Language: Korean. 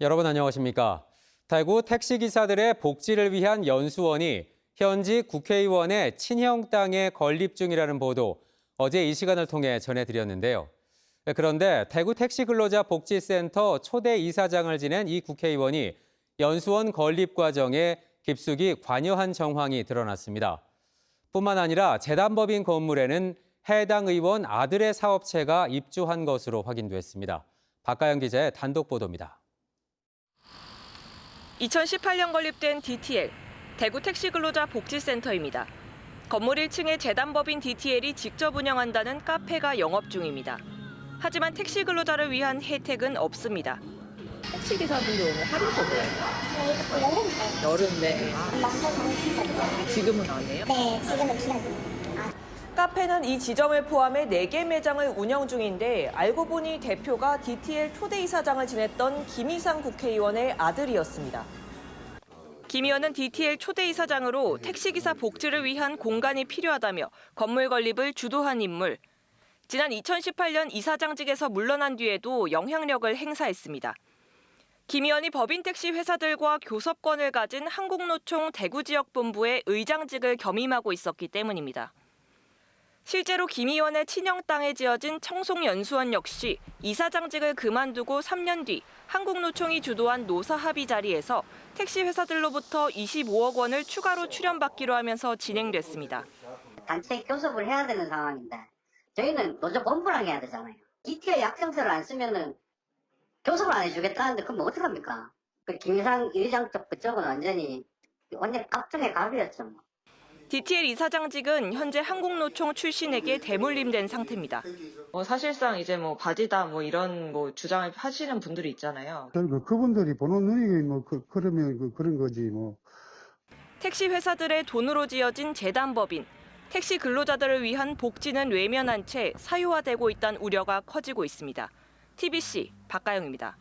여러분 안녕하십니까? 대구 택시기사들의 복지를 위한 연수원이 현지 국회의원의 친형 땅에 건립 중이라는 보도 어제 이 시간을 통해 전해드렸는데요. 그런데 대구 택시 근로자 복지센터 초대 이사장을 지낸 이 국회의원이 연수원 건립 과정에 깊숙이 관여한 정황이 드러났습니다. 뿐만 아니라 재단법인 건물에는 해당 의원 아들의 사업체가 입주한 것으로 확인됐습니다. 박가영 기자의 단독 보도입니다. 2018년 건립된 DTL, 대구 택시근로자 복지센터입니다. 건물 1층에 재단법인 DTL이 직접 운영한다는 카페가 영업 중입니다. 하지만 택시 근로자를 위한 혜택은 없습니다. 택시 기사분들 오늘 할인법이에요? 여름 내. 지금은 안 해요? 네, 지금은 기다리고. 카페는 이 지점을 포함해 4개 매장을 운영 중인데 알고 보니 대표가 DTL 초대 이 사장을 지냈던 김희상 국회의원의 아들이었습니다. 김 의원은 DTL 초대 이사장으로 택시기사 복지를 위한 공간이 필요하다며 건물 건립을 주도한 인물. 지난 2018년 이사장직에서 물러난 뒤에도 영향력을 행사했습니다. 김 의원이 법인 택시 회사들과 교섭권을 가진 한국노총 대구 지역 본부의 의장직을 겸임하고 있었기 때문입니다. 실제로 김 의원의 친형 땅에 지어진 청송연수원 역시 이사장직을 그만두고 3년 뒤 한국노총이 주도한 노사 합의 자리에서 택시 회사들로부터 25억 원을 추가로 출연받기로 하면서 진행됐습니다. 단체 교섭을 해야 되는 상황인데 저희는 노조 본부랑 해야 되잖아요. DT의 약정서를 안 쓰면은 교섭을 안 해주겠다는데 그럼 어떡합니까? 그 김희상 의장 쪽 그쪽은 완전히 완전 갑중의 갑이었죠. 뭐. DTL 이사장직은 현재 한국노총 출신에게 대물림된 상태입니다. 뭐 사실상 이제 뭐 바지다 뭐 이런 뭐 주장을 하시는 분들이 있잖아요. 그 그분들이 보는 눈이 뭐 그, 그러면 그, 그런 거지 뭐. 택시 회사들의 돈으로 지어진 재단법인, 택시 근로자들을 위한 복지는 외면한 채 사유화되고 있다는 우려가 커지고 있습니다. TBC 박가영입니다.